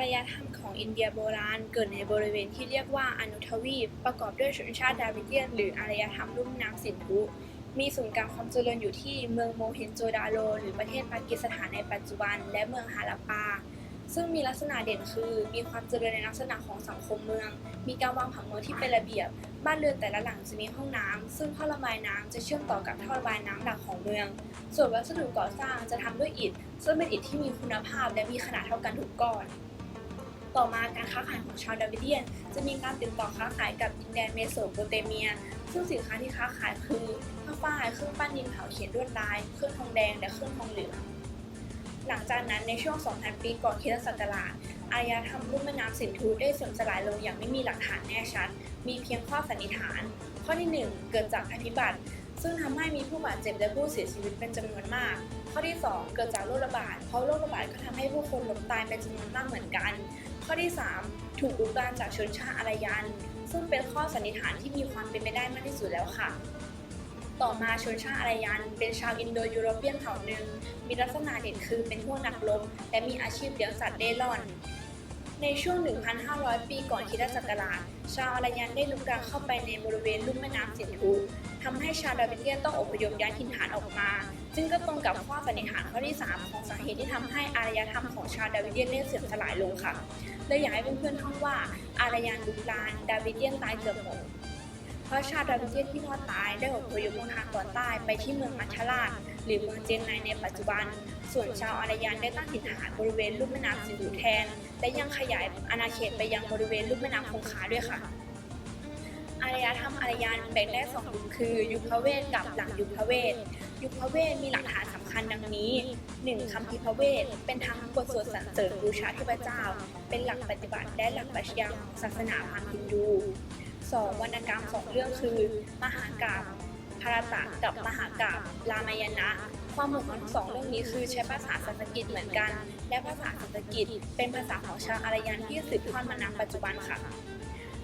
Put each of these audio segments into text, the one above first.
ารยธรรมของอินเดียโบราณ เกิดในบริเวณที่เรียกว่าอนุทวีป ประกอบด้วยชนชาติดาวิเดียน หรืออารยธรรมลุ่มน้ำสินธุ มีศูนย์กลางความเจริญอยู่ที่เมืองโมเฮนโจดาโรหรือประเทศปากีสถานในปัจจุบัน และเมืองฮาราปา ซึ่งมีลักษณะเด่นคือ มีความเจริญในลักษณะของสังคมเมือง มีการวางผังเมืองที่เป็นระเบียบ บ้านเรือนแต่ละหลังจะมีห้องน้ำซึ่งท่อระบายน้ำจะเชื่อมต่อกับท่อระบายน้ำหลักของเมือง ส่วนวัสดุก่อสร้างจะทำด้วยอิฐซึ่งเป็นอิฐที่มีคุณภาพและมีขนาดเท่ากันทุกก้อน ต่อมาการค้าขายของชาวดาวิเดียน จะมีการติดต่อค้าขายกับดินแดนเมโสโปเตเมีย ซึ่งสินค้าที่ค้าขายคือผ้าฝ้ายเครื่องปั้นดินเผาเขียนลวดลาย เครื่องทองแดง และเครื่องทองเหลือง หลังจากนั้นในช่วง 2,000 ปีก่อนคริสตศักราชอารยธรรมรุ่มแม่น้ำสินธุได้เสื่อมสลายลงอย่างไม่มีหลักฐานแน่ชัด มีเพียงข้อสันนิษฐาน ข้อที่ 1 เกิดจากภัยพิบัติ ซึ่งทำให้มีผู้บาดเจ็บและผู้เสียชีวิตเป็นจำนวนมาก ข้อที่ 2 เกิดจากโรคระบาด เพราะโรคระบาดก็ทำให้ผู้คนล้มตายเป็นจำนวนมากเหมือนกัน ข้อที่ 3 ถูกรุกรานจากชนชาติอารยัน ซึ่งเป็นข้อสันนิษฐานที่มีความเป็นไปได้มากที่สุดแล้วค่ะ ต่อมาชนชาติอารยัน เป็นชาวอินโดยูโรเปียนเผ่าหนึ่ง มีลักษณะเด่นคือเป็นพวกนักรบและมีอาชีพเลี้ยงสัตว์เร่ร่อน ในช่วง 1,500 ปีก่อนคริสตศักราช ชาวอารยันได้ลุกรานเข้าไปในบริเวณลุ่มแม่น้ำสินธุ ทำให้ชาวดาวิเดียนต้องอพยพย้ายถิ่นฐานออกมา ซึ่งก็ตรงกับข้อสันนิษฐานข้อที่ 3 ของสาเหตุที่ทำให้อารยธรรมของชาวดาวิเดียนได้เสื่อมสลายลงค่ะเลยอยากให้เพื่อนๆท่องว่าอารยันลุกรานดาวิเดียนตายเกือบหมดเพราะชาวดาวิเดียนที่รอดตายได้อพยพลงทางตอนใต้ไปที่เมืองมัชราชหรือเมืองเจียงไนในปัจจุบัน ส่วนชาวอารยันได้ตั้งถิ่นฐานบริเวณลุ่มแม่น้ำสินธุแทน และยังขยายอาณาเขตไปยังบริเวณลุ่มแม่น้ำคงคาด้วยค่ะ อารยธรรมอารยันแบ่งได้สองกลุ่มคือยุคพระเวทกับหลังยุคพระเวทยุคพระเวทมีหลักฐานสำคัญดังนี้ 1. คำพีร์พระเวทเป็นทั้งบทสวดสรรเสริญบูชาเทพเจ้า เป็นหลักปฏิบัติและหลักปรัชญาของศาสนาพราหมณ์ฮินดู 2. วรรณกรรมสองเรื่องคือ มหากาพย์ภารตะกับมหากาพรามายณะความเหมือนของทั้งสองเรื่องนี้คือใช้ภาษาสันสกฤตเหมือนกัน และภาษาสันสกฤตเป็นภาษาของชาวอารยันที่สืบทอดมาณปัจจุบันค่ะ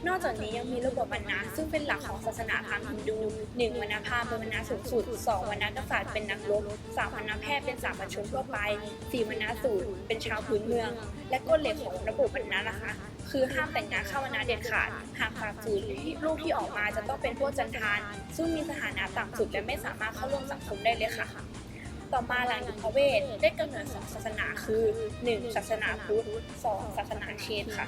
นอกจากนี้ยังมีระบบวรรณะซึ่งเป็นหลักของศาสนาพราหมณ์ฮินดู 1. วรรณภาพเป็นวรรณะสูงสุด 2. วรรณกษัตริย์เป็นนักรบ 3. วรรณแพทย์เป็นสามัญชนทั่วไป 4. วรรณสูตรเป็นชาวพื้นเมือง และกฎเหล็กของระบบวรรณะนะคะ คือห้ามแต่งงานเข้าวรรณะเด็ดขาดหากฝ่าฝืนลูกที่ออกมาจะต้องเป็นพวกจันทาน ซึ่งมีสถานะต่ำสุดและไม่สามารถเข้าร่วมสังคมได้เลยค่ะต่อมาหลังยุคพระเวทได้กำเนิดสองศาสนาคือ 1. ศาสนาพุทธ 2. ศาสนาเชนค่ะ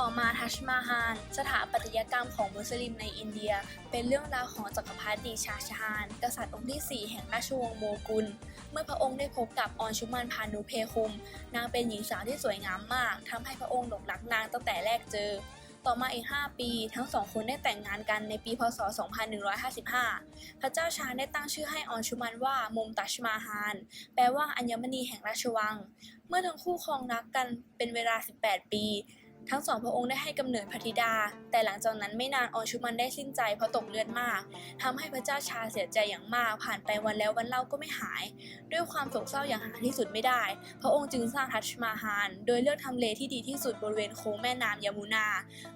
ต่อมาทัชมาฮานสถาปัตยกรรมของมุสลิมในอินเดีย เป็นเรื่องราวของจักรพรรดิชาชาน กษัตริย์องค์ที่ 4 แห่งราชวงศ์โมกุล เมื่อพระองค์ได้พบกับออนชุมันพานุเพคุม นางเป็นหญิงสาวที่สวยงามมากทำให้พระองค์หลงรักนางตั้งแต่แรกเจอ ต่อมาอีก 5 ปี ทั้งสองคนได้แต่งงานกันในปีพศ 2155 พระเจ้าชาได้ตั้งชื่อให้ออนชุมันว่ามุมตัชมาฮาน แปลว่าอัญมณีแห่งราชวัง เมื่อทั้งคู่ครองรักกันเป็นเวลา 18 ปี ทั้งสองพระองค์ได้ให้กำเนิดพระธิดา แต่หลังจากนั้นไม่นานออนชุมันได้สิ้นใจเพราะตกเลือดมากทำให้พระเจ้าชาเสียใจอย่างมาก ผ่านไปวันแล้ววันเล่าก็ไม่หาย ด้วยความโศกเศร้าอย่างหาที่สุดไม่ได้ พระองค์จึงสร้างทัชมาฮานโดยเลือกทำเลที่ดีที่สุดบริเวณโค้งแม่น้ำยามุนา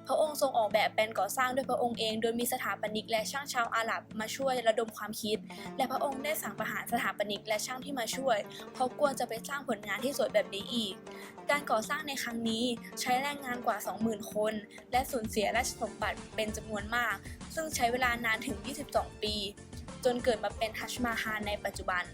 พระองค์ทรงออกแบบแปลนก่อสร้างด้วยพระองค์เอง โดยมีสถาปนิกและช่างชาวอาหรับมาช่วยระดมความคิด และพระองค์ได้สั่งประหารสถาปนิกและช่างที่มาช่วย เพราะกลัวจะไปสร้างผลงานที่สวยแบบนี้อีก การก่อสร้างในครั้งนี้ใช้แรงงานกว่า 20,000 คน และสูญเสียราชสมบัติเป็นจำนวนมาก ซึ่งใช้เวลานานถึง 22 ปี จนเกิดมาเป็นทัชมาฮานในปัจจุบัน